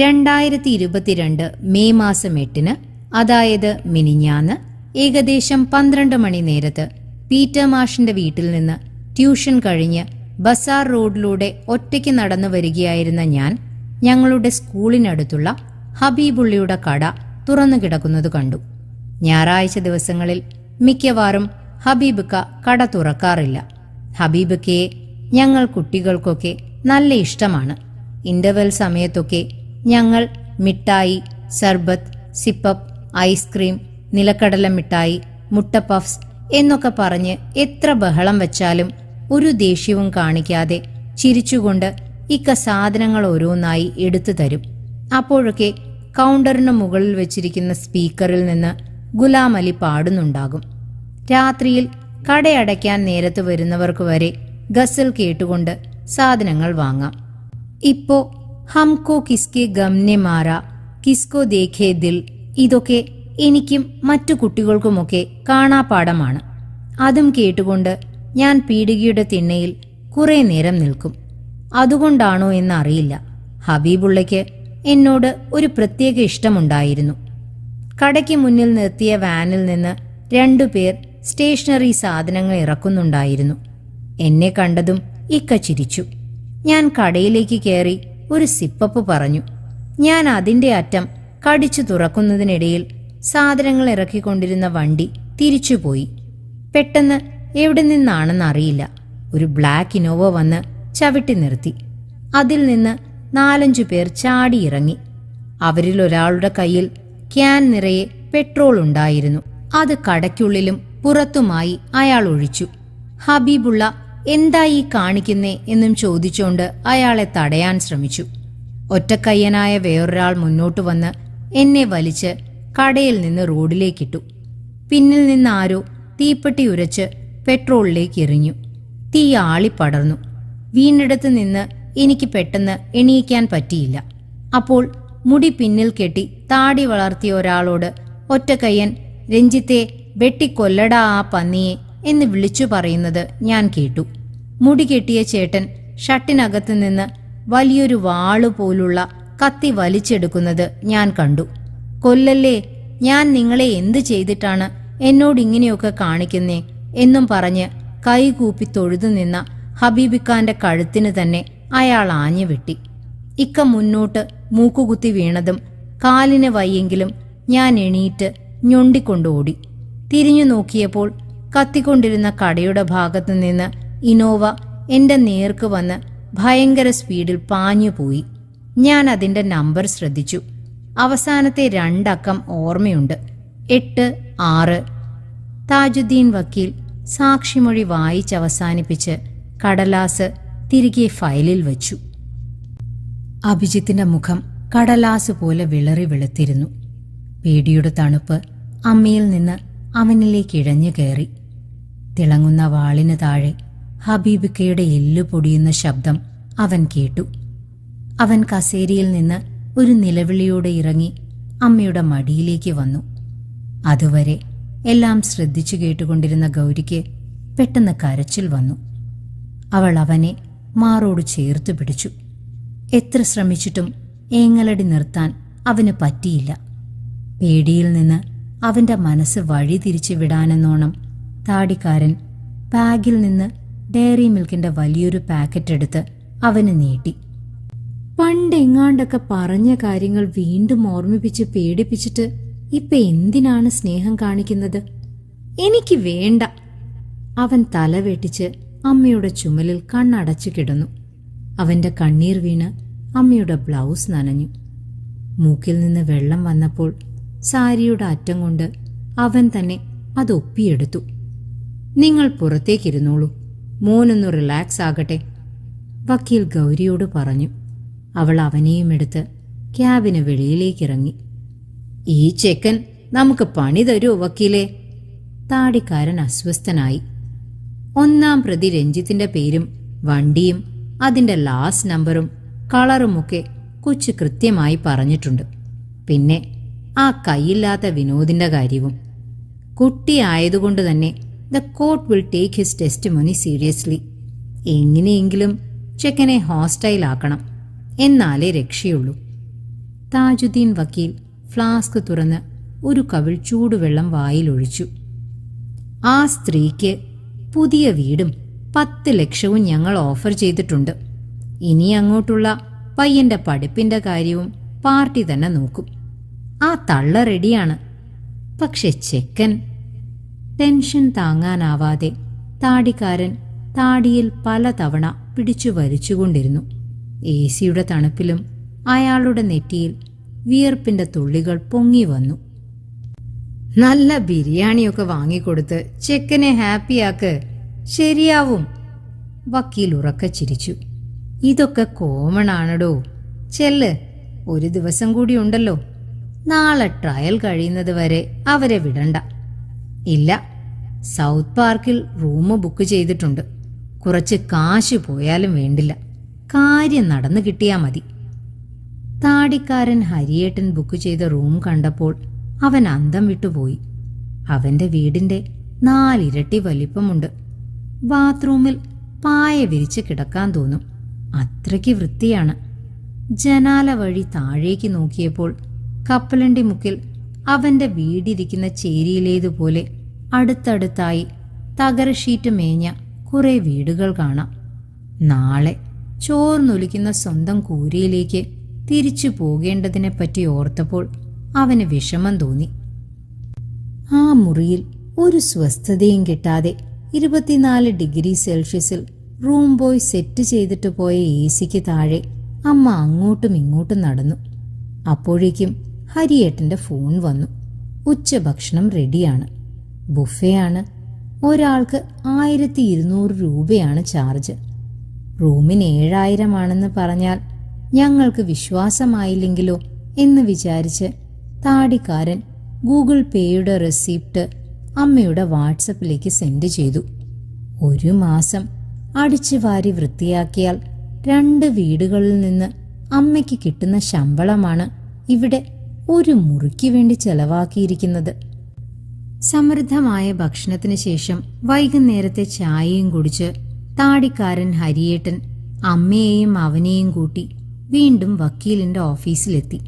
രണ്ടായിരത്തി ഇരുപത്തിരണ്ട് മെയ് മാസം എട്ടിന് അതായത് മിനിഞ്ഞാന്ന് ഏകദേശം പന്ത്രണ്ട് മണി നേരത്ത് പീറ്റർ മാഷിന്റെ വീട്ടിൽ നിന്ന് ട്യൂഷൻ കഴിഞ്ഞ് ബസാർ റോഡിലൂടെ ഒറ്റയ്ക്ക് നടന്നു വരികയായിരുന്ന ഞാൻ ഞങ്ങളുടെ സ്കൂളിനടുത്തുള്ള ഹബീബുള്ളിയുടെ കട തുറന്നു കിടക്കുന്നത് കണ്ടു. ഞായറാഴ്ച ദിവസങ്ങളിൽ മിക്കവാറും ഹബീബിക്ക കട തുറക്കാറില്ല. ഹബീബിക്കയെ ഞങ്ങൾ കുട്ടികൾക്കൊക്കെ നല്ല ഇഷ്ടമാണ്. ഇന്റർവെൽ സമയത്തൊക്കെ ഞങ്ങൾ മിഠായി സർബത്ത് സിപ്പപ്പ് ഐസ്ക്രീം നിലക്കടല മിഠായി മുട്ട പഫ്സ് എന്നൊക്കെ പറഞ്ഞ് എത്ര ബഹളം വെച്ചാലും ഒരു ദേഷ്യവും കാണിക്കാതെ ചിരിച്ചുകൊണ്ട് ഇക്ക സാധനങ്ങൾ ഓരോന്നായി എടുത്തു തരും. അപ്പോഴൊക്കെ കൗണ്ടറിന് മുകളിൽ വെച്ചിരിക്കുന്ന സ്പീക്കറിൽ നിന്ന് ഗുലാം അലി പാടുന്നുണ്ടാകും. രാത്രിയിൽ കടയടയ്ക്കാൻ നേരത്ത് വരുന്നവർക്ക് വരെ ഗസൽ കേട്ടുകൊണ്ട് സാധനങ്ങൾ വാങ്ങാം. ഇപ്പോ ഹംകോ കിസ്കെ ഗംനെ മാറ കിസ്കോ ദേഖേ ദിൽ ഇതൊക്കെ എനിക്കും മറ്റു കുട്ടികൾക്കുമൊക്കെ കാണാപ്പാടമാണ് അതും കേട്ടുകൊണ്ട് ഞാൻ പീടികയുടെ തിണ്ണയിൽ കുറെ നേരം നിൽക്കും. അതുകൊണ്ടാണോ എന്നറിയില്ല. ഹബീബുള്ളയ്ക്ക് എന്നോട് ഒരു പ്രത്യേക ഇഷ്ടമുണ്ടായിരുന്നു. കടയ്ക്ക് മുന്നിൽ നിർത്തിയ വാനിൽ നിന്ന് രണ്ടുപേർ സ്റ്റേഷനറി സാധനങ്ങൾ ഇറക്കുന്നുണ്ടായിരുന്നു. എന്നെ കണ്ടതും ഇക്ക ചിരിച്ചു. ഞാൻ കടയിലേക്ക് കയറി ഒരു സിപ്പപ്പ് പറഞ്ഞു ഞാൻ അതിന്റെ അറ്റം കടിച്ചു തുറക്കുന്നതിനിടയിൽ സാധനങ്ങൾ ഇറക്കിക്കൊണ്ടിരുന്ന വണ്ടി തിരിച്ചുപോയി. പെട്ടെന്ന് എവിടെ നിന്നാണെന്നറിയില്ല ഒരു ബ്ലാക്ക് ഇനോവ വന്ന് ചവിട്ടി നിർത്തി. അതിൽ നിന്ന് നാലഞ്ചു പേർ ചാടിയിറങ്ങി അവരിൽ ഒരാളുടെ കയ്യിൽ ക്യാൻ നിറയെ പെട്രോൾ ഉണ്ടായിരുന്നു. അത് കടയ്ക്കുള്ളിലും പുറത്തുമായി അയാൾ ഒഴിച്ചു. ഹബീബുള്ള എന്തായി കാണിക്കുന്നേ എന്നും ചോദിച്ചുകൊണ്ട് അയാളെ തടയാൻ ശ്രമിച്ചു. ഒറ്റക്കയ്യനായ വേറൊരാൾ മുന്നോട്ട് വന്ന് എന്നെ വലിച്ച് കടയിൽ നിന്ന് റോഡിലേക്കിട്ടു. പിന്നിൽ നിന്ന് ആരോ തീപ്പെട്ടി ഉരച്ച് പെട്രോളിലേക്ക് എറിഞ്ഞു. തീ ആളിപ്പടർന്നു വീണ്ടെടുത്ത് നിന്ന് എനിക്ക് പെട്ടെന്ന് എണീക്കാൻ പറ്റിയില്ല. അപ്പോൾ മുടി പിന്നിൽ കെട്ടി താടി വളർത്തിയ ഒരാളോട് ഒറ്റക്കയ്യൻ രഞ്ജിത്തെ വെട്ടിക്കൊല്ലടാ ആ പന്നിയെ എന്ന് വിളിച്ചു പറയുന്നത് ഞാൻ കേട്ടു. മുടി കെട്ടിയ ചേട്ടൻ ഷട്ടിനകത്ത് നിന്ന് വലിയൊരു വാളു പോലുള്ള കത്തി വലിച്ചെടുക്കുന്നത് ഞാൻ കണ്ടു. കൊല്ലല്ലേ ഞാൻ നിങ്ങളെ എന്ത് ചെയ്തിട്ടാണ് എന്നോട് ഇങ്ങനെയൊക്കെ കാണിക്കുന്നേ എന്നും പറഞ്ഞ് കൈകൂപ്പി തൊഴുതു നിന്ന ഹബീബിക്കാന്റെ കഴുത്തിന് തന്നെ അയാൾ ആഞ്ഞു വെട്ടി. ഇക്ക മുന്നോട്ട് മൂക്കുകുത്തി വീണതും കാലിന് വയ്യെങ്കിലും ഞാൻ എണീറ്റ് ഞൊണ്ടിക്കൊണ്ടോടി. തിരിഞ്ഞു നോക്കിയപ്പോൾ കത്തിക്കൊണ്ടിരുന്ന കടയുടെ ഭാഗത്തു നിന്ന് ഇനോവ എന്റെ നേർക്ക് വന്ന് ഭയങ്കര സ്പീഡിൽ പാഞ്ഞുപോയി ഞാൻ അതിന്റെ നമ്പർ ശ്രദ്ധിച്ചു. അവസാനത്തെ രണ്ടക്കം ഓർമ്മയുണ്ട്. എട്ട് ആറ്. താജുദ്ദീൻ വക്കീൽ സാക്ഷിമൊഴി വായിച്ചവസാനിപ്പിച്ച് കടലാസ് തിരികെ ഫയലിൽ വച്ചു. അഭിജിത്തിന്റെ മുഖം കടലാസ് പോലെ വിളറി വെളുത്തിരുന്നു. പേടിയുടെ തണുപ്പ് അമ്മയിൽ നിന്ന് അവനിലേക്ക് ഇഴഞ്ഞു കയറി. തിളങ്ങുന്ന വാളിന് താഴെ ഹബീബിക്കയുടെ എല്ലു പൊടിയുന്ന ശബ്ദം അവൻ കേട്ടു. അവൻ കസേരയിൽ നിന്ന് ഒരു നിലവിളിയോടെ ഇറങ്ങി അമ്മയുടെ മടിയിലേക്ക് വന്നു. അതുവരെ എല്ലാം ശ്രദ്ധിച്ചു കേട്ടുകൊണ്ടിരുന്ന ഗൗരിക്ക് പെട്ടെന്ന് കരച്ചിൽ വന്നു. അവൾ അവനെ മാറോട് ചേർത്ത് പിടിച്ചു. എത്ര ശ്രമിച്ചിട്ടും ഏങ്ങലടി നിർത്താൻ അവന് പറ്റിയില്ല. പേടിയിൽ നിന്ന് അവന്റെ മനസ്സ് വഴി തിരിച്ചു വിടാനെന്നോണം താടിക്കാരൻ ബാഗിൽ നിന്ന് ഡയറി മിൽക്കിന്റെ വലിയൊരു പാക്കറ്റ് എടുത്ത് അവന് നീട്ടി. പണ്ടെങ്ങാണ്ടൊക്കെ പറഞ്ഞ കാര്യങ്ങൾ വീണ്ടും ഓർമ്മിപ്പിച്ച് പേടിപ്പിച്ചിട്ട് ഇപ്പൊ എന്തിനാണ് സ്നേഹം കാണിക്കുന്നത്? എനിക്ക് വേണ്ട. അവൻ തലവെട്ടിച്ച് അമ്മയുടെ ചുമലിൽ കണ്ണടച്ചു കിടന്നു. അവന്റെ കണ്ണീർ വീണ് അമ്മയുടെ ബ്ലൗസ് നനഞ്ഞു. മൂക്കിൽ നിന്ന് വെള്ളം വന്നപ്പോൾ സാരിയുടെ അറ്റം കൊണ്ട് അവൻ തന്നെ അത് ഒപ്പിയെടുത്തു. നിങ്ങൾ പുറത്തേക്കിരുന്നോളൂ. മോനൊന്ന് റിലാക്സ് ആകട്ടെ. വക്കീൽ ഗൗരിയോട് പറഞ്ഞു. അവൾ അവനെയും എടുത്ത് ക്യാബിന് വെളിയിലേക്കിറങ്ങി. ഈ ചെക്കൻ നമുക്ക് പണി തരൂ വക്കീലെ. താടിക്കാരൻ അസ്വസ്ഥനായി. ഒന്നാം പ്രതി രഞ്ജിത്തിന്റെ പേരും വണ്ടിയും അതിന്റെ ലാസ്റ്റ് നമ്പറും കളറുമൊക്കെ കൊച്ചു കൃത്യമായി പറഞ്ഞിട്ടുണ്ട്. പിന്നെ ആ കൈയില്ലാത്ത വിനോദിന്റെ കാര്യവും. കുട്ടിയായതുകൊണ്ട് തന്നെ the court will take his testimony seriously എങ്ങനെയെങ്കിലും ചെക്കനെ ഹോസ്റ്റൈലാക്കണം. എന്നാലേ രക്ഷയുള്ളൂ. താജുദ്ദീൻ വക്കീൽ ഫ്ലാസ്ക് തുറന്ന് ഒരു കവിൾ ചൂടുവെള്ളം വായിലൊഴിച്ചു ആ സ്ത്രീക്ക് പുതിയ വീടും പത്ത് ലക്ഷവും ഞങ്ങൾ ഓഫർ ചെയ്തിട്ടുണ്ട്. ഇനി അങ്ങോട്ടുള്ള പയ്യന്റെ പഠിപ്പിന്റെ കാര്യവും പാർട്ടി തന്നെ നോക്കും. ആ തള്ള റെഡിയാണ്. പക്ഷെ ചെക്കൻ ടെൻഷൻ താങ്ങാനാവാതെ താടിക്കാരൻ താടിയിൽ പലതവണ പിടിച്ചു വലിച്ചുകൊണ്ടിരുന്നു. എ സിയുടെ തണുപ്പിലും അയാളുടെ നെറ്റിയിൽ വിയർപ്പിന്റെ തുള്ളികൾ പൊങ്ങി വന്നു. നല്ല ബിരിയാണിയൊക്കെ വാങ്ങിക്കൊടുത്ത് ചെക്കനെ ഹാപ്പിയാക്ക്. ശരിയാവും. വക്കീൽ ഉറക്ക ചിരിച്ചു. ഇതൊക്കെ കോമൺ ആണടോ ചെല്ല് ഒരു ദിവസം കൂടി ഉണ്ടല്ലോ. നാളെ ട്രയൽ കഴിയുന്നത് വരെ അവരെ വിടണ്ട. ഇല്ല. സൗത്ത് പാർക്കിൽ റൂം ബുക്ക് ചെയ്തിട്ടുണ്ട്. കുറച്ച് കാശ് പോയാലും വേണ്ടില്ല. കാര്യം നടന്നു കിട്ടിയാ മതി. താടിക്കാരൻ ഹരിയേട്ടൻ ബുക്ക് ചെയ്ത റൂം കണ്ടപ്പോൾ അവൻ അന്തം വിട്ടുപോയി അവന്റെ വീടിന്റെ നാലിരട്ടി വലിപ്പമുണ്ട്. ബാത്റൂമിൽ പായ വിരിച്ച് കിടക്കാൻ തോന്നും. അത്രയ്ക്ക് വൃത്തിയാണ്. ജനാല വഴി താഴേക്ക് നോക്കിയപ്പോൾ കപ്പലണ്ടി മുക്കിൽ അവന്റെ വീടിരിക്കുന്ന ചേരിയിലേതുപോലെ അടുത്തടുത്തായി തകര ഷീറ്റ് മേഞ്ഞ കുറെ വീടുകൾ കാണാം. നാളെ ചോർന്നൊലിക്കുന്ന സ്വന്തം കൂരയിലേക്ക് തിരിച്ചു പോകേണ്ടതിനെപ്പറ്റി ഓർത്തപ്പോൾ അവന് വിഷമം തോന്നി. ആ മുറിയിൽ ഒരു സ്വസ്ഥതയും കിട്ടാതെ ഇരുപത്തിനാല് ഡിഗ്രി സെൽഷ്യസിൽ റൂം ബോയ് സെറ്റ് ചെയ്തിട്ട് പോയ എ സിക്ക് താഴെ അമ്മ അങ്ങോട്ടും ഇങ്ങോട്ടും നടന്നു. അപ്പോഴേക്കും ഹരിയേട്ടന്റെ ഫോൺ വന്നു. ഉച്ചഭക്ഷണം റെഡിയാണ്. ബുഫയാണ്. ഒരാൾക്ക് ആയിരത്തി ഇരുന്നൂറ് രൂപയാണ് ചാർജ്. റൂമിന് ഏഴായിരമാണെന്ന് പറഞ്ഞാൽ ഞങ്ങൾക്ക് വിശ്വാസമായില്ലെങ്കിലോ എന്ന് വിചാരിച്ച് താടിക്കാരൻ ഗൂഗിൾ പേയുടെ റെസിപ്റ്റ് അമ്മയുടെ വാട്സപ്പിലേക്ക് സെൻഡ് ചെയ്തു. ഒരു മാസം അടിച്ചു വാരി വൃത്തിയാക്കിയാൽ രണ്ട് വീടുകളിൽ നിന്ന് അമ്മയ്ക്ക് കിട്ടുന്ന ശമ്പളമാണ് ഇവിടെ ഒരു മുറിക്ക് വേണ്ടി ചെലവാക്കിയിരിക്കുന്നത്. സമൃദ്ധമായ ഭക്ഷണത്തിന് ശേഷം വൈകുന്നേരത്തെ ചായയും കുടിച്ച് താടിക്കാരൻ ഹരിയേട്ടൻ അമ്മയെയും അവനെയും കൂട്ടി വീണ്ടും വക്കീലിന്റെ ഓഫീസിലെത്തി.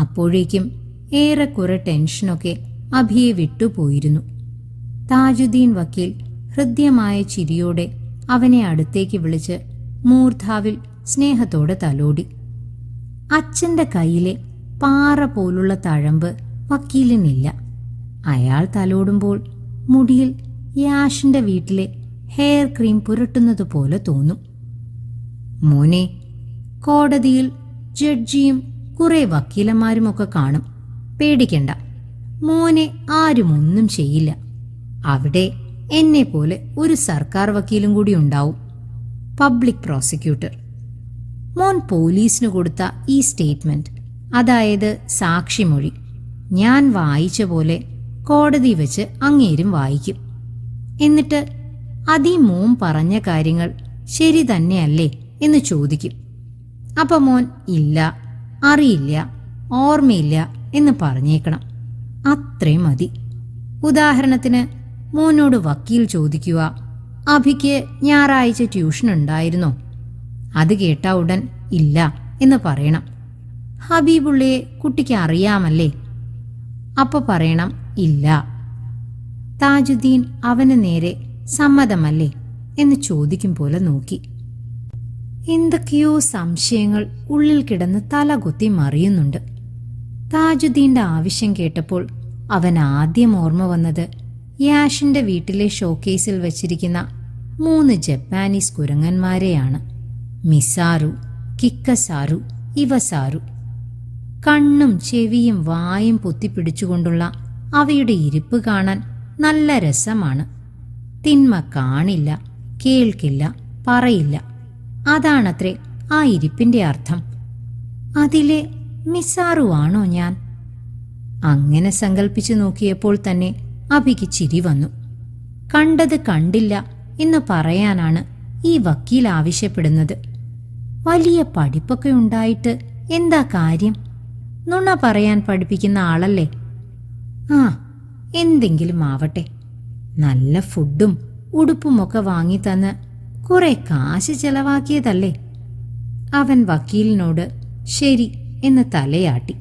അപ്പോഴേക്കും ഏറെക്കുറെ ടെൻഷനൊക്കെ അഭിയെ വിട്ടുപോയിരുന്നു. താജുദ്ദീൻ വക്കീൽ ഹൃദ്യമായ ചിരിയോടെ അവനെ അടുത്തേക്ക് വിളിച്ച് മൂർധാവിൽ സ്നേഹത്തോടെ തലോടി. അച്ഛന്റെ കയ്യിലെ പാറ പോലുള്ള തഴമ്പ് വക്കീലിനില്ല. അയാൾ തലോടുമ്പോൾ മുടിയിൽ യാഷിന്റെ വീട്ടിലെ ഹെയർ ക്രീം പുരട്ടുന്നത് പോലെ തോന്നും. മോനെ കോടതിയിൽ ജഡ്ജിയും കുറെ വക്കീലന്മാരുമൊക്കെ കാണും. പേടിക്കണ്ട. മോനെ ആരും ഒന്നും ചെയ്യില്ല. അവിടെ എന്നെ പോലെ ഒരു സർക്കാർ വക്കീലും കൂടി ഉണ്ടാവും. Public prosecutor. മോൻ പോലീസിന് കൊടുത്ത ഈ സ്റ്റേറ്റ്മെന്റ് അതായത് സാക്ഷിമൊഴി ഞാൻ വായിച്ച പോലെ കോടതി വെച്ച് അങ്ങേരും വായിക്കും. എന്നിട്ട് അതീ മോൻ പറഞ്ഞ കാര്യങ്ങൾ ശരി തന്നെയല്ലേ? എന്ന് ചോദിക്കും. അപ്പ മോൻ ഇല്ല അറിയില്ല ഓർമ്മയില്ല എന്ന് പറഞ്ഞേക്കണം. അത്രയും മതി. ഉദാഹരണത്തിന് മോനോട് വക്കീൽ ചോദിക്കുക അഭിക്ക് ഞായറാഴ്ച ട്യൂഷൻ ഉണ്ടായിരുന്നോ? അത് കേട്ട ഉടൻ ഇല്ല എന്ന് പറയണം. ഹബീബുള്ളയെ കുട്ടിക്ക് അറിയാമല്ലേ? അപ്പൊ പറയണം ഇല്ല. താജുദ്ദീൻ അവന് നേരെ സമ്മതമല്ലേ എന്ന് ചോദിക്കും പോലെ നോക്കി. എന്തൊക്കെയോ സംശയങ്ങൾ ഉള്ളിൽ കിടന്ന് തലകുത്തി മറിയുന്നുണ്ട്. താജുദ്ദീന്റെ ആവശ്യം കേട്ടപ്പോൾ അവൻ ആദ്യം ഓർമ്മ വന്നത് യാഷിന്റെ വീട്ടിലെ ഷോക്കേസിൽ വച്ചിരിക്കുന്ന മൂന്ന് ജപ്പാനീസ് കുരങ്ങന്മാരെയാണ്. മിസാറു കിക്കസാറു ഇവസാറു. കണ്ണും ചെവിയും വായും പൊത്തിപ്പിടിച്ചുകൊണ്ടുള്ള അവയുടെ ഇരിപ്പ് കാണാൻ നല്ല രസമാണ്. തിന്മ കാണില്ല കേൾക്കില്ല പറയില്ല. അതാണത്രേ ആ ഇരിപ്പിന്റെ അർത്ഥം. അതിലെ മിസാറുവാണോ ഞാൻ? അങ്ങനെ സങ്കല്പിച്ചു നോക്കിയപ്പോൾ തന്നെ അഭിക്ക് ചിരി വന്നു. കണ്ടത് കണ്ടില്ല എന്ന് പറയാനാണ് ഈ വക്കീൽ ആവശ്യപ്പെടുന്നത്. വലിയ പഠിപ്പൊക്കെ ഉണ്ടായിട്ട് എന്താ കാര്യം? നുണ പറയാൻ പഠിപ്പിക്കുന്ന ആളല്ലേ? ആ എന്തെങ്കിലും ആവട്ടെ. നല്ല ഫുഡും ഉടുപ്പുമൊക്കെ വാങ്ങിത്തന്ന് കുറെ കാശ് ചെലവാക്കിയതല്ലേ. അവൻ വക്കീലിനോട് ശരി എന്ന് തലയാട്ടി.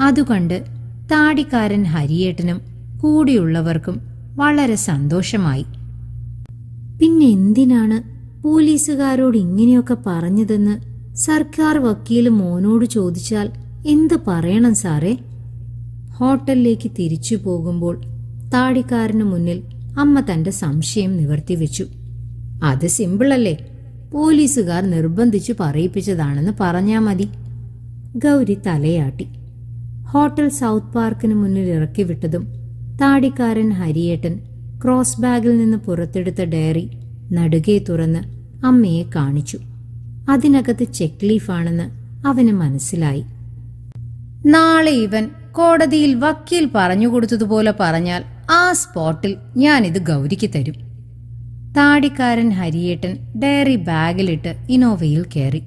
അതുകൊണ്ട് താടിക്കാരൻ ഹരിയേട്ടനും കൂടിയുള്ളവർക്കും വളരെ സന്തോഷമായി. പിന്നെ എന്തിനാണ് പോലീസുകാരോട് ഇങ്ങനെയൊക്കെ പറഞ്ഞതെന്ന് സർക്കാർ വക്കീൽ മോനോട് ചോദിച്ചാൽ എന്ത് പറയണം സാറേ? ഹോട്ടലിലേക്ക് തിരിച്ചു പോകുമ്പോൾ താടിക്കാരന് മുന്നിൽ അമ്മ തന്റെ സംശയം നിവർത്തിവെച്ചു. അത് സിമ്പിളല്ലേ? പോലീസുകാർ നിർബന്ധിച്ചു പറയിപ്പിച്ചതാണെന്ന് പറഞ്ഞാ മതി ഗൗരി തലയാട്ടി. ഹോട്ടൽ സൗത്ത് പാർക്കിന് മുന്നിൽ ഇറക്കി വിട്ടതും താടിക്കാരൻ ഹരിയേട്ടൻ ക്രോസ് ബാഗിൽ നിന്ന് പുറത്തെടുത്ത ഡയറി നടുകെ തുറന്ന് അമ്മയെ കാണിച്ചു. അതിനകത്ത് ചെക്ക് ലീഫാണെന്ന് അവന് മനസ്സിലായി. നാളെ ഇവൻ കോടതിയിൽ വക്കീൽ പറഞ്ഞു കൊടുത്തതുപോലെ പറഞ്ഞാൽ ആ സ്പോട്ടിൽ ഞാനിത് ഗൗരിക്ക് തരും. താടിക്കാരൻ ഹരിയേട്ടൻ ഡയറി ബാഗിലിട്ട് ഇനോവയിൽ കയറി.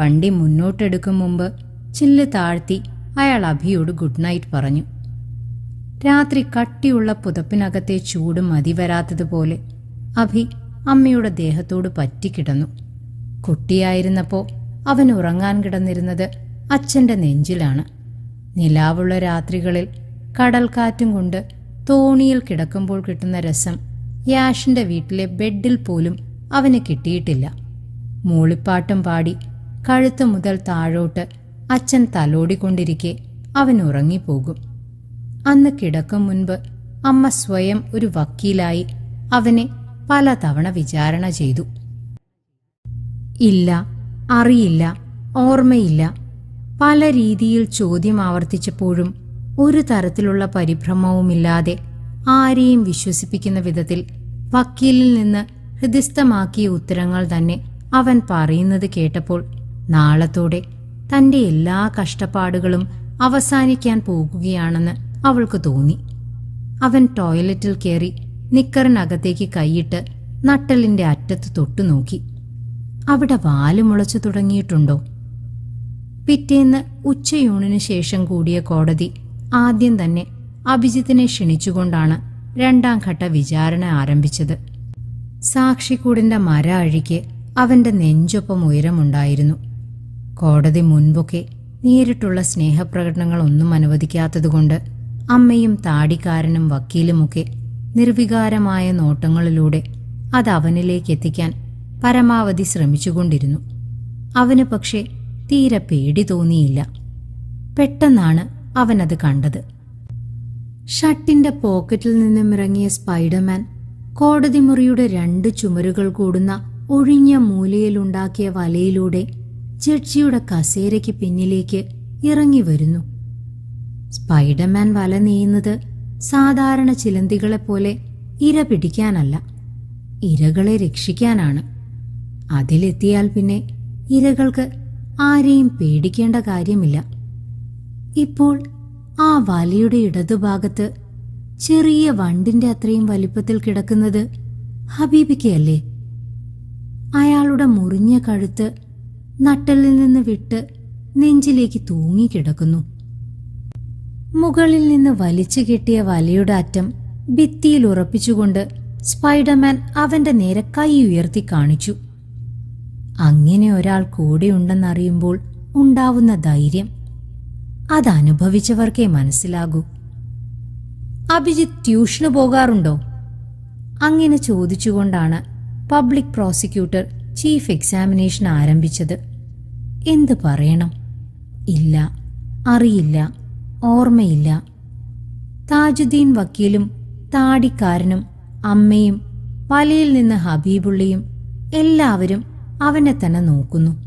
വണ്ടി മുന്നോട്ടെടുക്കും മുമ്പ് ചില്ല് താഴ്ത്തി അയാൾ അഭിയോട് ഗുഡ് നൈറ്റ് പറഞ്ഞു. രാത്രി കട്ടിയുള്ള പുതപ്പിനകത്തെ ചൂട് മതി വരാത്തതുപോലെ അഭി അമ്മയുടെ ദേഹത്തോട് പറ്റിക്കിടന്നു കുട്ടിയായിരുന്നപ്പോൾ അവൻ ഉറങ്ങാൻ കിടന്നിരുന്നത് അച്ഛന്റെ നെഞ്ചിലാണ്. നിലാവുള്ള രാത്രികളിൽ കടൽക്കാറ്റും കൊണ്ട് തോണിയിൽ കിടക്കുമ്പോൾ കിട്ടുന്ന രസം യാഷിന്റെ വീട്ടിലെ ബെഡിൽ പോലും അവന് കിട്ടിയിട്ടില്ല. മൂളിപ്പാട്ടും പാടി കഴുത്ത് മുതൽ താഴോട്ട് അച്ഛൻ തലോടിക്കൊണ്ടിരിക്കെ അവൻ ഉറങ്ങിപ്പോകും. അന്ന് കിടക്കും മുൻപ് അമ്മ സ്വയം ഒരു വക്കീലായി അവനെ പലതവണ വിചാരണ ചെയ്തു. ഇല്ല അറിയില്ല ഓർമ്മയില്ല. പല രീതിയിൽ ചോദ്യം ആവർത്തിച്ചപ്പോഴും ഒരു തരത്തിലുള്ള പരിഭ്രമവുമില്ലാതെ ആരെയും വിശ്വസിപ്പിക്കുന്ന വിധത്തിൽ വക്കീലിൽ നിന്ന് ഹൃദിസ്ഥമാക്കിയ ഉത്തരങ്ങൾ തന്നെ അവൻ പറയുന്നത് കേട്ടപ്പോൾ നാളത്തോടെ തന്റെ എല്ലാ കഷ്ടപ്പാടുകളും അവസാനിക്കാൻ പോകുകയാണെന്ന് അവൾക്ക് തോന്നി. അവൻ ടോയ്ലറ്റിൽ കയറി നിക്കറിനകത്തേക്ക് കൈയിട്ട് നട്ടലിന്റെ അറ്റത്ത് തൊട്ടു നോക്കി അവിടെ വാൽ മുളച്ചു തുടങ്ങിയിട്ടുണ്ടോ? പിറ്റേന്ന് ഉച്ചയൂണിന് ശേഷം കൂടിയ കോടതി ആദ്യം തന്നെ അഭിജിത്തിനെ ക്ഷണിച്ചുകൊണ്ടാണ് രണ്ടാം ഘട്ട വിചാരണ ആരംഭിച്ചത്. സാക്ഷിക്കൂടിന്റെ മര അഴിക്ക് അവന്റെ നെഞ്ചൊപ്പം ഉയരമുണ്ടായിരുന്നു. കോടതി മുൻപൊക്കെ നേരിട്ടുള്ള സ്നേഹപ്രകടനങ്ങൾ ഒന്നും അനുവദിക്കാത്തതുകൊണ്ട് അമ്മയും താടിക്കാരനും വക്കീലുമൊക്കെ നിർവികാരമായ നോട്ടങ്ങളിലൂടെ അത് അവനിലേക്ക് എത്തിക്കാൻ പരമാവധി ശ്രമിച്ചുകൊണ്ടിരുന്നു. അവന് പക്ഷേ തീരെ പേടി തോന്നിയില്ല. പെട്ടെന്നാണ് അവനത് കണ്ടത്. ഷട്ടിന്റെ പോക്കറ്റിൽ നിന്നും ഇറങ്ങിയ സ്പൈഡർമാൻ കോടതി മുറിയുടെ രണ്ട് ചുമരുകൾ കൂടുന്ന ഒഴിഞ്ഞ മൂലയിലുണ്ടാക്കിയ വലയിലൂടെ ജഡ്ജിയുടെ കസേരയ്ക്ക് പിന്നിലേക്ക് ഇറങ്ങി വരുന്നു. സ്പൈഡർമാൻ വല നെയ്യുന്നത് സാധാരണ ചിലന്തികളെപ്പോലെ ഇര പിടിക്കാനല്ല ഇരകളെ രക്ഷിക്കാനാണ്. അതിലെത്തിയാൽ പിന്നെ ഇരകൾക്ക് ആരെയും പേടിക്കേണ്ട കാര്യമില്ല. ഇപ്പോൾ ആ വലയുടെ ഇടതുഭാഗത്ത് ചെറിയ വണ്ടിന്റെ അത്രയും വലിപ്പത്തിൽ കിടക്കുന്നത് ഹബീബിക്കയല്ലേ? അയാളുടെ മുറിഞ്ഞ കഴുത്ത് നട്ടലിൽ നിന്ന് വിട്ട് നെഞ്ചിലേക്ക് തൂങ്ങിക്കിടക്കുന്നു മുകളിൽ നിന്ന് വലിച്ചു കെട്ടിയ വലയുടെ അറ്റം ഭിത്തിയിൽ ഉറപ്പിച്ചുകൊണ്ട് സ്പൈഡർമാൻ അവന്റെ നേരെ കൈ ഉയർത്തി കാണിച്ചു. അങ്ങനെ ഒരാൾ കൂടെയുണ്ടെന്നറിയുമ്പോൾ ഉണ്ടാവുന്ന ധൈര്യം അതനുഭവിച്ചവർക്കേ മനസ്സിലാകൂ. അഭിജിത്ത് ട്യൂഷന് പോകാറുണ്ടോ? അങ്ങനെ ചോദിച്ചുകൊണ്ടാണ് പബ്ലിക് പ്രോസിക്യൂട്ടർ ചീഫ് എക്സാമിനേഷൻ ആരംഭിച്ചത്. എന്ത് പറയണം? ഇല്ല അറിയില്ല ഓർമ്മയില്ല. താജുദ്ദീൻ വക്കീലും താടിക്കാരനും അമ്മയും വലയിൽ നിന്ന് ഹബീബുള്ളിയും എല്ലാവരും അവനെ തന്നെ നോക്കുന്നു.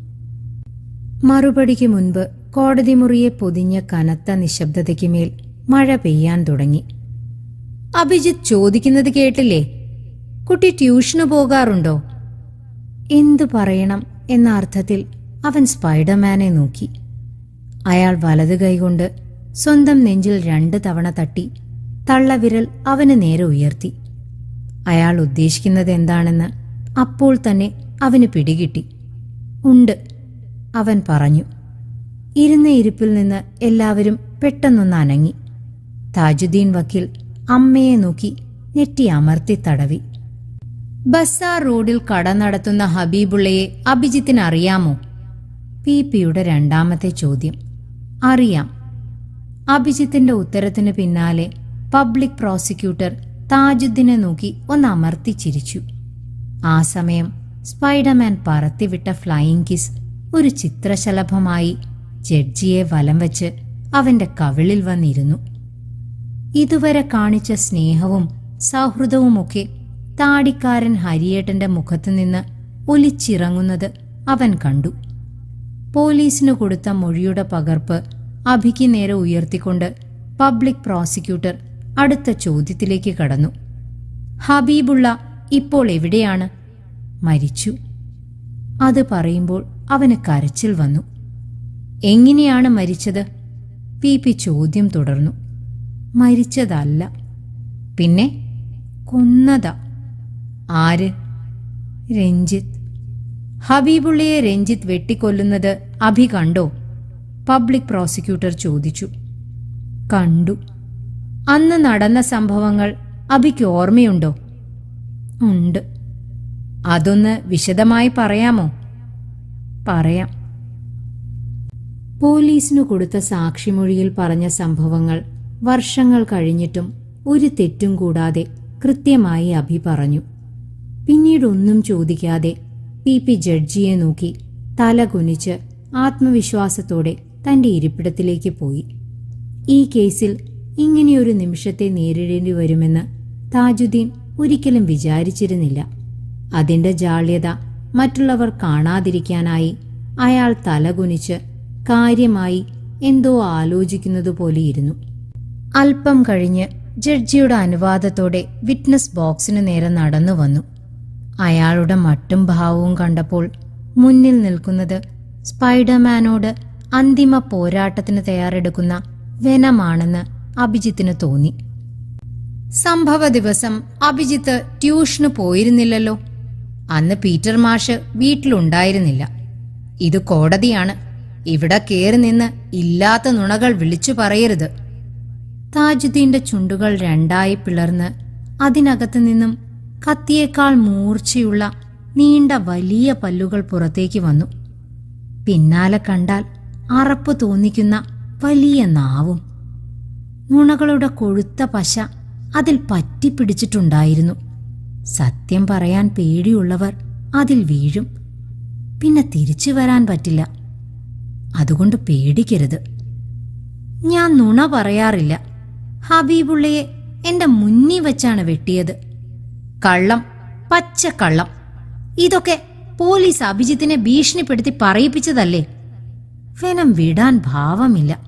മറുപടിക്ക് മുൻപ് കോടതി മുറിയെ പൊതിഞ്ഞ കനത്ത നിശബ്ദതയ്ക്ക് മേൽ മഴ പെയ്യാൻ തുടങ്ങി. അഭിജിത്ത് ചോദിക്കുന്നത് കേട്ടില്ലേ? കുട്ടി ട്യൂഷന് പോകാറുണ്ടോ? എന്തു പറയണം എന്ന അർത്ഥത്തിൽ അവൻ സ്പൈഡർമാനെ നോക്കി. അയാൾ വലത് കൈകൊണ്ട് സ്വന്തം നെഞ്ചിൽ രണ്ട് തവണ തട്ടി തള്ളവിരൽ അവന് നേരെ ഉയർത്തി. അയാൾ ഉദ്ദേശിക്കുന്നത് എന്താണെന്ന് അപ്പോൾ തന്നെ അവന് പിടികിട്ടി. ഉണ്ട് അവൻ പറഞ്ഞു. ഇരുന്ന ഇരിപ്പിൽ നിന്ന് എല്ലാവരും പെട്ടെന്നൊന്ന് അനങ്ങി. താജുദ്ദീൻ വക്കീൽ അമ്മയെ നോക്കി നെറ്റി അമർത്തി തടവി. ബസാർ റോഡിൽ കട നടത്തുന്ന ഹബീബുള്ളയെ അഭിജിത്തിന് അറിയാമോ? പി പിയുടെ രണ്ടാമത്തെ ചോദ്യം. അറിയാം. അഭിജിത്തിന്റെ ഉത്തരത്തിന് പിന്നാലെ പബ്ലിക് പ്രോസിക്യൂട്ടർ താജുദ്ദീനെ നോക്കി ഒന്ന് അമർത്തി ചിരിച്ചു. ആ സമയം സ്പൈഡർമാൻ പറത്തിവിട്ട ഫ്ലൈയിങ് കിസ് ഒരു ചിത്രശലഭമായി ജഡ്ജിയെ വലം വെച്ച് അവന്റെ കവിളിൽ വന്നിരുന്നു. ഇതുവരെ കാണിച്ച സ്നേഹവും സൗഹൃദവുമൊക്കെ താടിക്കാരൻ ഹരിയേട്ടന്റെ മുഖത്തുനിന്ന് ഒലിച്ചിറങ്ങുന്നത് അവൻ കണ്ടു. പോലീസിനു കൊടുത്ത മൊഴിയുടെ പകർപ്പ് അഭിക്ക് നേരെ ഉയർത്തിക്കൊണ്ട് പബ്ലിക് പ്രോസിക്യൂട്ടർ അടുത്ത ചോദ്യത്തിലേക്ക് കടന്നു. ഹബീബുള്ള ഇപ്പോൾ എവിടെയാണ്? മരിച്ചു. അത് പറയുമ്പോൾ അവന് കരച്ചിൽ വന്നു. എങ്ങനെയാണ് മരിച്ചത്? പി പി ചോദ്യം തുടർന്നു. മരിച്ചതല്ല. പിന്നെ കൊന്നത. ആര്? രഞ്ജിത്ത്. ഹബീബുള്ളയെ രഞ്ജിത്ത് വെട്ടിക്കൊല്ലുന്നത് അഭി കണ്ടോ? പബ്ലിക് പ്രോസിക്യൂട്ടർ ചോദിച്ചു. കണ്ടു. അന്ന് നടന്ന സംഭവങ്ങൾ അഭിക്ക് ഓർമ്മയുണ്ടോ? ഉണ്ട്. അതൊന്ന് വിശദമായി പറയാമോ? പറയാം. പോലീസിനു കൊടുത്ത സാക്ഷിമൊഴിയിൽ പറഞ്ഞ സംഭവങ്ങൾ വർഷങ്ങൾ കഴിഞ്ഞിട്ടും ഒരു തെറ്റും കൂടാതെ കൃത്യമായി അഭി പറഞ്ഞു. പിന്നീടൊന്നും ചോദിക്കാതെ പി പി ജഡ്ജിയെ നോക്കി തല കുനിച്ച് ആത്മവിശ്വാസത്തോടെ തന്റെ ഇരിപ്പിടത്തിലേക്ക് പോയി. ഈ കേസിൽ ഇങ്ങനെയൊരു നിമിഷത്തെ നേരിടേണ്ടി വരുമെന്ന് താജുദ്ദീൻ ഒരിക്കലും വിചാരിച്ചിരുന്നില്ല. അതിന്റെ ജാള്യത മറ്റുള്ളവർ കാണാതിരിക്കാനായി അയാൾ തലകുനിച്ച് കാര്യമായി എന്തോ ആലോചിക്കുന്നതുപോലെയിരുന്നു അല്പം കഴിഞ്ഞ് ജഡ്ജിയുടെ അനുവാദത്തോടെ വിറ്റ്നസ് ബോക്സിനു നേരെ നടന്നു വന്നു. അയാളുടെ മട്ടും ഭാവവും കണ്ടപ്പോൾ മുന്നിൽ നിൽക്കുന്നത് സ്പൈഡർമാനോട് അന്തിമ പോരാട്ടത്തിന് തയ്യാറെടുക്കുന്ന വെനമാണെന്ന് അഭിജിത്തിന് തോന്നി. സംഭവ ദിവസം അഭിജിത്ത് ട്യൂഷന് പോയിരുന്നില്ലല്ലോ. അന്ന് പീറ്റർ മാഷ് വീട്ടിലുണ്ടായിരുന്നില്ല. ഇത് കോടതിയാണ്. ഇവിടെ കയറി നിന്ന് ഇല്ലാത്ത നുണകൾ വിളിച്ചു പറയരുത്. താജുദ്ദീന്റെ ചുണ്ടുകൾ രണ്ടായി പിളർന്ന് അതിനകത്തു നിന്നും കത്തിയേക്കാൾ മൂർച്ചയുള്ള നീണ്ട വലിയ പല്ലുകൾ പുറത്തേക്ക് വന്നു. പിന്നാലെ കണ്ടാൽ അറപ്പ് തോന്നിക്കുന്ന വലിയ നാവും. നുണകളുടെ കൊഴുത്ത പശ അതിൽ പറ്റിപ്പിടിച്ചിട്ടുണ്ടായിരുന്നു. സത്യം പറയാൻ പേടിയുള്ളവർ അതിൽ വീഴും. പിന്നെ തിരിച്ചു വരാൻ പറ്റില്ല. അതുകൊണ്ട് പേടിക്കരുത്. ഞാൻ നുണ പറയാറില്ല. ഹബീബുള്ളയെ എന്റെ മുന്നിൽ വെച്ചാണ് വെട്ടിയത്. കള്ളം പച്ച കള്ളം. ഇതൊക്കെ പോലീസ് അഭിജിത്തിനെ ഭീഷണിപ്പെടുത്തി പറയിപ്പിച്ചതല്ലേ? വെനം വിടാൻ ഭാവമില്ല.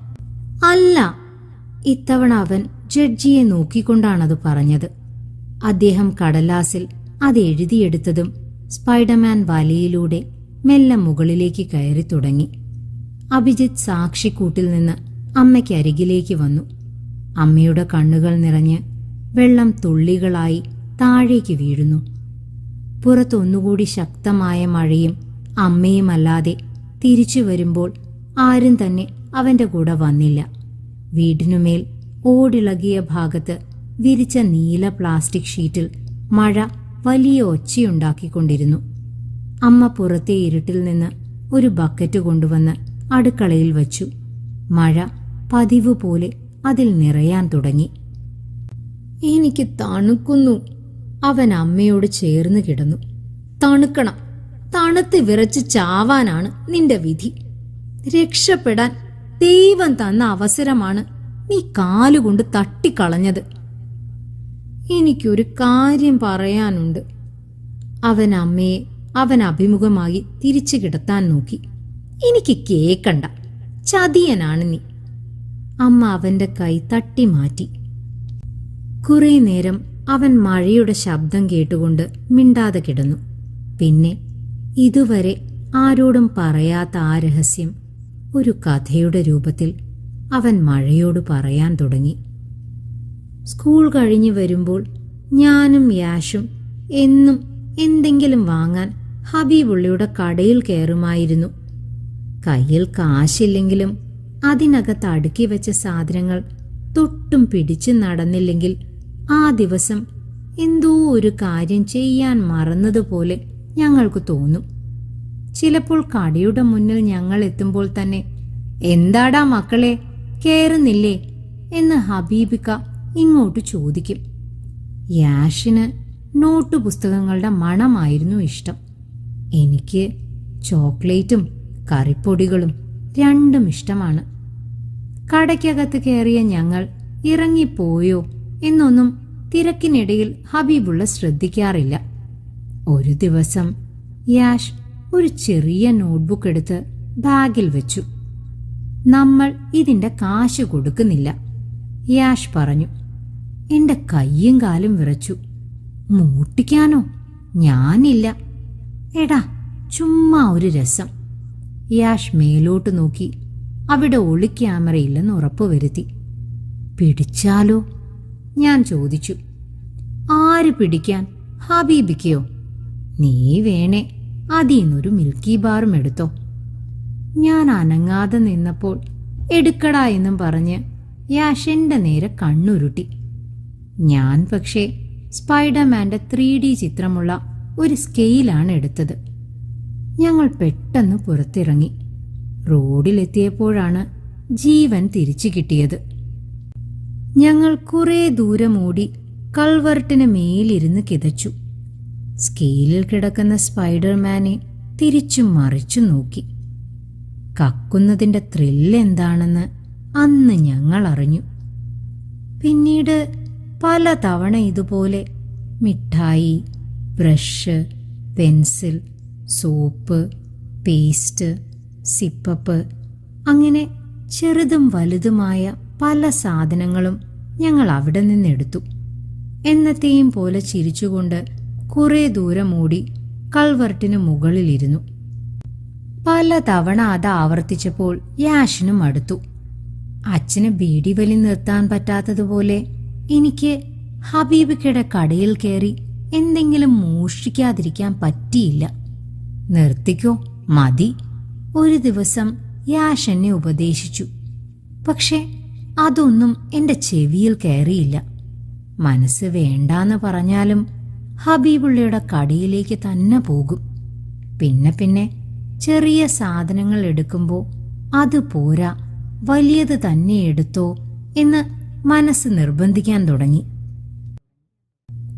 അല്ല ഇത്തവണ അവൻ ജഡ്ജിയെ നോക്കിക്കൊണ്ടാണത് പറഞ്ഞത്. അദ്ദേഹം കടലാസിൽ അത് എഴുതിയെടുത്തതും സ്പൈഡർമാൻ വലയിലൂടെ മെല്ലെ മുകളിലേക്ക് കയറി തുടങ്ങി. അഭിജിത്ത് സാക്ഷിക്കൂട്ടിൽ നിന്ന് അമ്മയ്ക്ക് അരികിലേക്ക് വന്നു. അമ്മയുടെ കണ്ണുകൾ നിറഞ്ഞ് വെള്ളം തുള്ളികളായി താഴേക്ക് വീഴുന്നു. പുറത്തൊന്നുകൂടി ശക്തമായ മഴയും അമ്മയുമല്ലാതെ തിരിച്ചു വരുമ്പോൾ ആരും തന്നെ അവന്റെ കൂടെ വന്നില്ല. വീടിനുമേൽ ഓടിളകിയ ഭാഗത്ത് വിരിച്ച നീല പ്ലാസ്റ്റിക് ഷീറ്റിൽ മഴ വലിയ ഒച്ചയുണ്ടാക്കിക്കൊണ്ടിരുന്നു. അമ്മ പുറത്തെ ഇരുട്ടിൽ നിന്ന് ഒരു ബക്കറ്റ് കൊണ്ടുവന്ന് അടുക്കളയിൽ വച്ചു. മഴ പതിവ് പോലെ അതിൽ നിറയാൻ തുടങ്ങി. എനിക്ക് തണുക്കുന്നു. അവൻ അമ്മയോട് ചേർന്ന് കിടന്നു. തണുക്കണം. തണുത്ത് വിറച്ച് ചാവാനാണ് നിന്റെ വിധി. രക്ഷപ്പെടാൻ ദൈവം തന്ന അവസരമാണ് നീ കാലുകൊണ്ട് തട്ടിക്കളഞ്ഞത്. എനിക്കൊരു കാര്യം പറയാനുണ്ട്. അവൻ അമ്മയെ അവൻ അഭിമുഖമായി തിരിച്ചു കിടത്താൻ നോക്കി. എനിക്ക് കേക്കണ്ട. ചതിയനാണ് നീ. അമ്മ അവന്റെ കൈ തട്ടി മാറ്റി. കുറെ നേരം അവൻ മഴയുടെ ശബ്ദം കേട്ടുകൊണ്ട് മിണ്ടാതെ കിടന്നു. പിന്നെ ഇതുവരെ ആരോടും പറയാത്ത ആ രഹസ്യം ഒരു കഥയുടെ രൂപത്തിൽ അവൻ മഴയോട് പറയാൻ തുടങ്ങി. സ്കൂൾ കഴിഞ്ഞ് വരുമ്പോൾ ഞാനും യാഷും എന്നും എന്തെങ്കിലും വാങ്ങാൻ ഹബീബുള്ളിയുടെ കടയിൽ കയറുമായിരുന്നു. കയ്യിൽ കാശില്ലെങ്കിലും അതിനകത്ത് അടുക്കി വെച്ച സാധനങ്ങൾ തൊട്ടും പിടിച്ചു നടന്നില്ലെങ്കിൽ ആ ദിവസം എന്തോ ഒരു കാര്യം ചെയ്യാൻ മറന്നതുപോലെ ഞങ്ങൾക്ക് തോന്നും. ചിലപ്പോൾ കടയുടെ മുന്നിൽ ഞങ്ങൾ എത്തുമ്പോൾ തന്നെ എന്താടാ മക്കളെ കയറുന്നില്ലേ എന്ന് ഹബീബിക്ക ഇങ്ങോട്ട് ചോദിക്കും. യാഷിന് നോട്ട് പുസ്തകങ്ങളുടെ മണമായിരുന്നു ഇഷ്ടം. എനിക്ക് ചോക്ലേറ്റും കറിപ്പൊടികളും രണ്ടും ഇഷ്ടമാണ്. കടയ്ക്കകത്ത് കയറിയ ഞങ്ങൾ ഇറങ്ങിപ്പോയോ എന്നൊന്നും തിരക്കിനിടയിൽ ഹബീബുള്ള ശ്രദ്ധിക്കാറില്ല. ഒരു ദിവസം യാഷ് ഒരു ചെറിയ നോട്ട്ബുക്ക് എടുത്ത് ബാഗിൽ വെച്ചു. നമ്മൾ ഇതിന്റെ കാശ് കൊടുക്കുന്നില്ല. യാഷ് പറഞ്ഞു എന്റെ കയ്യും കാലും വിറച്ചു. മൂട്ടിക്കാനോ? ഞാനില്ല. എടാ ചുമ്മാ ഒരു രസം. യാഷ് മേലോട്ട് നോക്കി അവിടെ ഒളി ക്യാമറയില്ലെന്ന് ഉറപ്പുവരുത്തി പിടിച്ചാലോ? ഞാൻ ചോദിച്ചു. ആര് പിടിക്കാൻ? ഹബീബിക്കയോ? നീ വേണേ അതിന്നൊരു മിൽക്കി ബാറും എടുത്തോ. ഞാൻ അനങ്ങാതെ നിന്നപ്പോൾ എടുക്കടാ എന്നും പറഞ്ഞ് യാഷന്റെ നേരെ കണ്ണുരുട്ടി. ഞാൻ പക്ഷേ സ്പൈഡർമാന്റെ ത്രീ ഡി ചിത്രമുള്ള ഒരു സ്കെയിലാണ് എടുത്തത്. ഞങ്ങൾ പെട്ടെന്ന് പുറത്തിറങ്ങി. റോഡിലെത്തിയപ്പോഴാണ് ജീവൻ തിരിച്ചു കിട്ടിയത്. ഞങ്ങൾ കുറേ ദൂരം ഓടി കൾവർട്ടിന് മേലിരുന്ന് കിതച്ചു. സ്കെയിലിൽ കിടക്കുന്ന സ്പൈഡർമാനെ തിരിച്ചും മറിച്ചു നോക്കി. കക്കുന്നതിന്റെ ത്രില്ല് എന്താണെന്ന് അന്ന് ഞങ്ങൾ അറിഞ്ഞു. പിന്നീട് പല തവണ ഇതുപോലെ മിഠായി brush pencil soap paste sip up അങ്ങനെ ചെറുതും വലുതുമായ പല സാധനങ്ങളും ഞങ്ങൾ അവിടെ നിന്നെടുത്തു. എന്നത്തെയും പോലെ ചിരിച്ചുകൊണ്ട് കുറേ ദൂരം ഓടി കൾവർട്ടിന് മുകളിലിരുന്നു. പല തവണ അത് ആവർത്തിച്ചപ്പോൾ യാഷിനും അടുത്തു. അച്ഛന് ബീഡി വലി നിർത്താൻ പറ്റാത്തതുപോലെ എനിക്ക് ഹബീബിക്കയുടെ കടയിൽ കയറി എന്തെങ്കിലും മോഷ്ടിക്കാതിരിക്കാൻ പറ്റിയില്ല. നിർത്തിക്കോ മതി. ഒരു ദിവസം യാഷ് എന്നെ ഉപദേശിച്ചു. പക്ഷെ അതൊന്നും എന്റെ ചെവിയിൽ കയറിയില്ല. മനസ്സ് വേണ്ടാന്ന് പറഞ്ഞാലും ഹബീബുള്ളയുടെ കടയിലേക്ക് തന്നെ പോകും. പിന്നെ പിന്നെ ചെറിയ സാധനങ്ങൾ എടുക്കുമ്പോൾ അത് പോരാ വലിയത് തന്നെ എടുത്തോ എന്ന് മനസ്സ് നിർബന്ധിക്കാൻ തുടങ്ങി.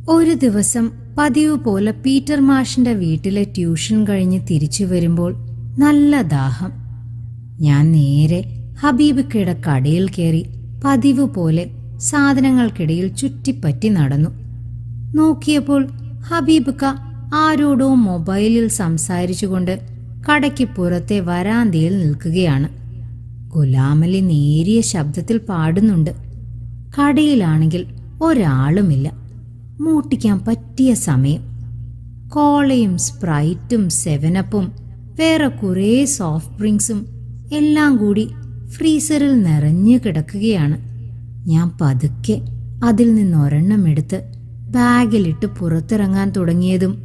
ഒരു ദിവസം പതിവ് പോലെ പീറ്റർ മാഷിന്റെ വീട്ടിലെ ട്യൂഷൻ കഴിഞ്ഞ് തിരിച്ചു വരുമ്പോൾ നല്ല ദാഹം. ഞാൻ നേരെ ഹബീബിക്കയുടെ കടയിൽ കയറി പതിവ് പോലെ സാധനങ്ങൾക്കിടയിൽ ചുറ്റിപ്പറ്റി നടന്നു. നോക്കിയപ്പോൾ ഹബീബിക്ക ആരോടോ മൊബൈലിൽ സംസാരിച്ചുകൊണ്ട് കടയ്ക്ക് പുറത്തെ വരാന്തയിൽ നിൽക്കുകയാണ്. ഗുലാമലി നേരിയ ശബ്ദത്തിൽ പാടുന്നുണ്ട്. കടയിലാണെങ്കിൽ ഒരാളുമില്ല. മൂട്ടിക്കാൻ പറ്റിയ സമയം. കോളയും സ്പ്രൈറ്റും സെവനപ്പും വേറെ കുറേ സോഫ്റ്റ് ഡ്രിങ്ക്സും എല്ലാം കൂടി ഫ്രീസറിൽ നിറഞ്ഞു കിടക്കുകയാണ്. ഞാൻ പതുക്കെ അതിൽ നിന്ന് ഒരെണ്ണം എടുത്ത് ബാഗിലിട്ട് പുറത്തിറങ്ങാൻ തുടങ്ങിയതും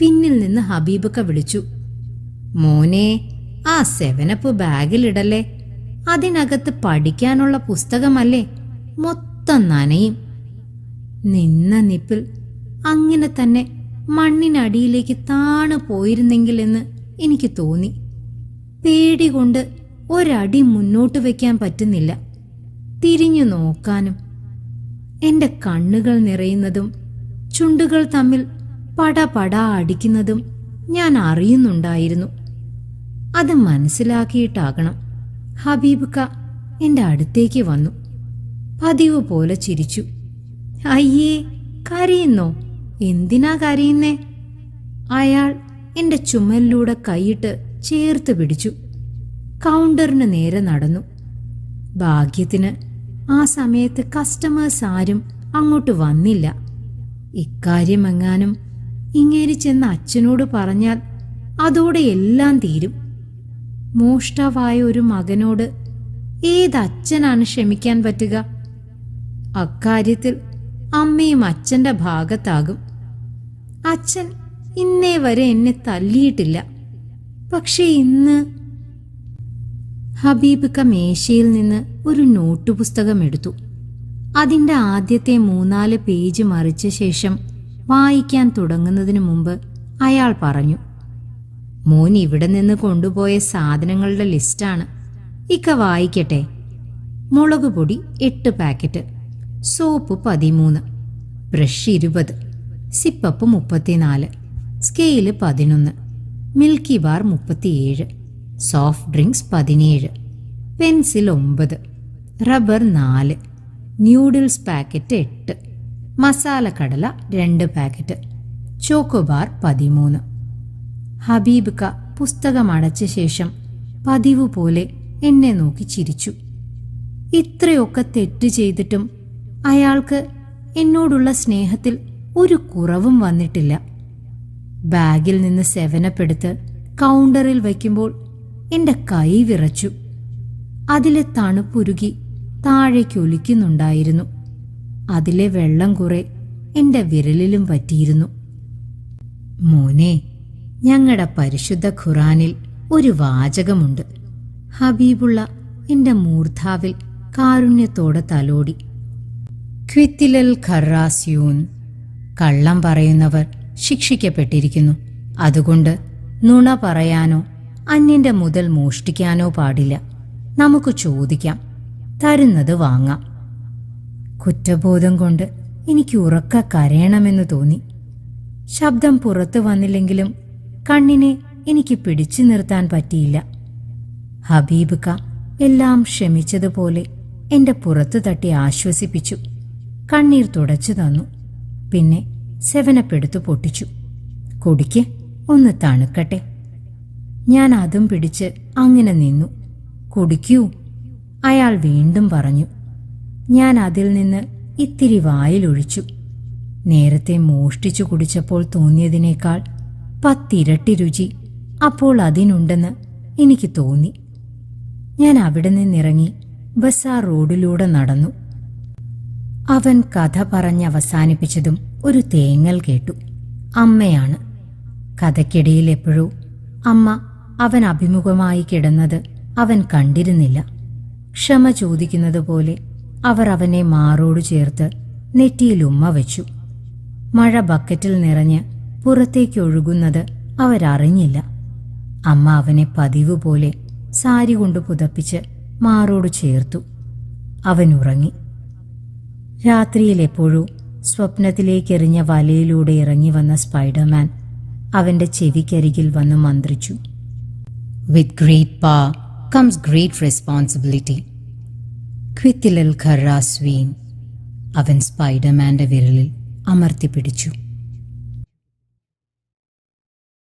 പിന്നിൽ നിന്ന് ഹബീബക്ക വിളിച്ചു. മോനെ ആ സെവനപ്പ് ബാഗിലിടല്ലേ? അതിനകത്ത് പഠിക്കാനുള്ള പുസ്തകമല്ലേ? മൊത്തം നനയും. നിന്ന നിപ്പിൽ അങ്ങനെ തന്നെ മണ്ണിനടിയിലേക്ക് താണു പോയിരുന്നെങ്കിലെന്ന് എനിക്ക് തോന്നി. പേടി കൊണ്ട് ഒരടി മുന്നോട്ട് വയ്ക്കാൻ പറ്റുന്നില്ല. തിരിഞ്ഞു നോക്കാനും എന്റെ കണ്ണുകൾ നിറയുന്നതും ചുണ്ടുകൾ തമ്മിൽ പടപടാ അടിക്കുന്നതും ഞാൻ അറിയുന്നുണ്ടായിരുന്നു. അത് മനസ്സിലാക്കിയിട്ടാകണം. ഹബീബ് എന്റെ അടുത്തേക്ക് വന്നു. പതിവ് പോലെ ചിരിച്ചു. അയ്യേ കരയുന്നോ? എന്തിനാ കരയുന്നേ? അയാൾ എന്റെ ചുമലിലൂടെ കൈയിട്ട് ചേർത്ത് പിടിച്ചു. കൗണ്ടറിന് നേരെ നടന്നു. ഭാഗ്യത്തിന് ആ സമയത്ത് കസ്റ്റമേഴ്സ് ആരും അങ്ങോട്ട് വന്നില്ല. ഇക്കാര്യമെങ്ങാനും ഇങ്ങേരി ചെന്ന് അച്ഛനോട് പറഞ്ഞാൽ അതോടെ എല്ലാം തീരും. മോഷ്ടാവായ ഒരു മകനോട് ഏതച്ഛനാണ് ക്ഷമിക്കാൻ പറ്റുക? അക്കാര്യത്തിൽ അമ്മയും അച്ഛന്റെ ഭാഗത്താകും. അച്ഛൻ ഇന്നേ വരെ എന്നെ തല്ലിയിട്ടില്ല. പക്ഷേ ഇന്ന് ഹബീബ് ഹബീബിക്ക മേശയിൽ നിന്ന് ഒരു നോട്ട് പുസ്തകം എടുത്തു. അതിന്റെ ആദ്യത്തെ മൂന്നാൽ പേജ് മറിച്ച ശേഷം വായിക്കാൻ തുടങ്ങുന്നതിന് മുമ്പ് അയാൾ പറഞ്ഞു മോൻ ഇവിടെ നിന്ന് കൊണ്ടുപോയ സാധനങ്ങളുടെ ലിസ്റ്റാണ്. ഇക്ക വായിക്കട്ടെ. മുളക് പൊടി എട്ട് പാക്കറ്റ്. സോപ്പ് പതിമൂന്ന് ബ്രഷ് ഇരുപത് സിപ്പപ്പ് മുപ്പത്തിനാല് സ്കെയിൽ പതിനൊന്ന് മിൽക്കി ബാർ മുപ്പത്തിയേഴ് സോഫ്റ്റ് ഡ്രിങ്ക്സ് പതിനേഴ് പെൻസിൽ ഒമ്പത് റബ്ബർ നാല് ന്യൂഡിൽസ് പാക്കറ്റ് എട്ട് മസാല കടല രണ്ട് പാക്കറ്റ് ചോക്കോബാർ പതിമൂന്ന്. ഹബീബ് ക പുസ്തകം അടച്ച ശേഷം പതിവ് പോലെ എന്നെ നോക്കി ചിരിച്ചു. ഇത്രയൊക്കെ തെറ്റ് ചെയ്തിട്ടും അയാൾക്ക് എന്നോടുള്ള സ്നേഹത്തിൽ ഒരു കുറവും വന്നിട്ടില്ല. ബാഗിൽ നിന്ന് സെവനപ്പെടുത്ത് കൗണ്ടറിൽ വയ്ക്കുമ്പോൾ എന്റെ കൈ വിറച്ചു. അതിലെ തണുപ്പുരുകി താഴേക്ക് ഒലിക്കുന്നുണ്ടായിരുന്നു. അതിലെ വെള്ളം കുറെ എന്റെ വിരലിലും പറ്റിയിരുന്നു മോനെ ഞങ്ങളുടെ പരിശുദ്ധ ഖുറാനിൽ ഒരു വാചകമുണ്ട്. ഹബീബുള്ള എന്റെ മൂർധാവിൽ കാരുണ്യത്തോടെ തലോടി. ക്വിത്തിലൽ ഖറാസ്യൂൻ. കള്ളം പറയുന്നവർ ശിക്ഷിക്കപ്പെട്ടിരിക്കുന്നു. അതുകൊണ്ട് നുണ പറയാനോ അന്യന്റെ മുതൽ മോഷ്ടിക്കാനോ പാടില്ല. നമുക്ക് ചോദിക്കാം തരുന്നത് വാങ്ങാം. കുറ്റബോധം കൊണ്ട് എനിക്ക് ഉറക്ക കരയണമെന്ന് തോന്നി. ശബ്ദം പുറത്തു വന്നില്ലെങ്കിലും കണ്ണിനെ എനിക്ക് പിടിച്ചു നിർത്താൻ പറ്റിയില്ല. ഹബീബ് ക എല്ലാം ക്ഷമിച്ചതുപോലെ എന്റെ പുറത്തു തട്ടി ആശ്വസിപ്പിച്ചു. കണ്ണീർ തുടച്ചു തന്നു. പിന്നെ സെവനപ്പെടുത്തു പൊട്ടിച്ചു. കുടിക്ക് ഒന്ന് തണുക്കട്ടെ. ഞാൻ അതും പിടിച്ച് അങ്ങനെ നിന്നു. കുടിക്കൂ അയാൾ വീണ്ടും പറഞ്ഞു. ഞാൻ അതിൽ നിന്ന് ഇത്തിരി വായിലൊഴിച്ചു നേരത്തെ മോഷ്ടിച്ചു കുടിച്ചപ്പോൾ തോന്നിയതിനേക്കാൾ പത്തിരട്ടി രുചി അപ്പോൾ അതിനുണ്ടെന്ന് എനിക്ക് തോന്നി. ഞാൻ അവിടെ നിന്നിറങ്ങി ബസാർ റോഡിലൂടെ നടന്നു. അവൻ കഥ പറഞ്ഞ് അവസാനിപ്പിച്ചതും ഒരു തേങ്ങൽ കേട്ടു. അമ്മയാണ്. കഥയ്ക്കിടയിൽ എപ്പോഴോ അമ്മ അവൻ അഭിമുഖമായി കിടന്നത് അവൻ കണ്ടിരുന്നില്ല. ക്ഷമ ചോദിക്കുന്നത് പോലെ അവർ അവനെ മാറോട് ചേർത്ത് നെറ്റിയിൽ ഉമ്മ വെച്ചു. മഴ ബക്കറ്റിൽ നിറഞ്ഞ് പുറത്തേക്ക് ഒഴുകുന്നത് അവരറിഞ്ഞില്ല. അമ്മ അവനെ പതിവ് പോലെ സാരി കൊണ്ട് പുതപ്പിച്ച് മാറോട് ചേർത്തു. അവൻ ഉറങ്ങി. രാത്രിയിൽ എപ്പോഴോ സ്വപ്നത്തിലേക്കെറിഞ്ഞ വലയിലൂടെ ഇറങ്ങി വന്ന സ്പൈഡർമാൻ അവന്റെ ചെവിക്കരികിൽ വന്ന് മന്ത്രിച്ചു. With great power comes great responsibility ക്വിത്തിലൽ ഖറാസ്വീൻ അവൻ സ്പൈഡർമാന്റെ വിരലിൽ അമർത്തി പിടിച്ചു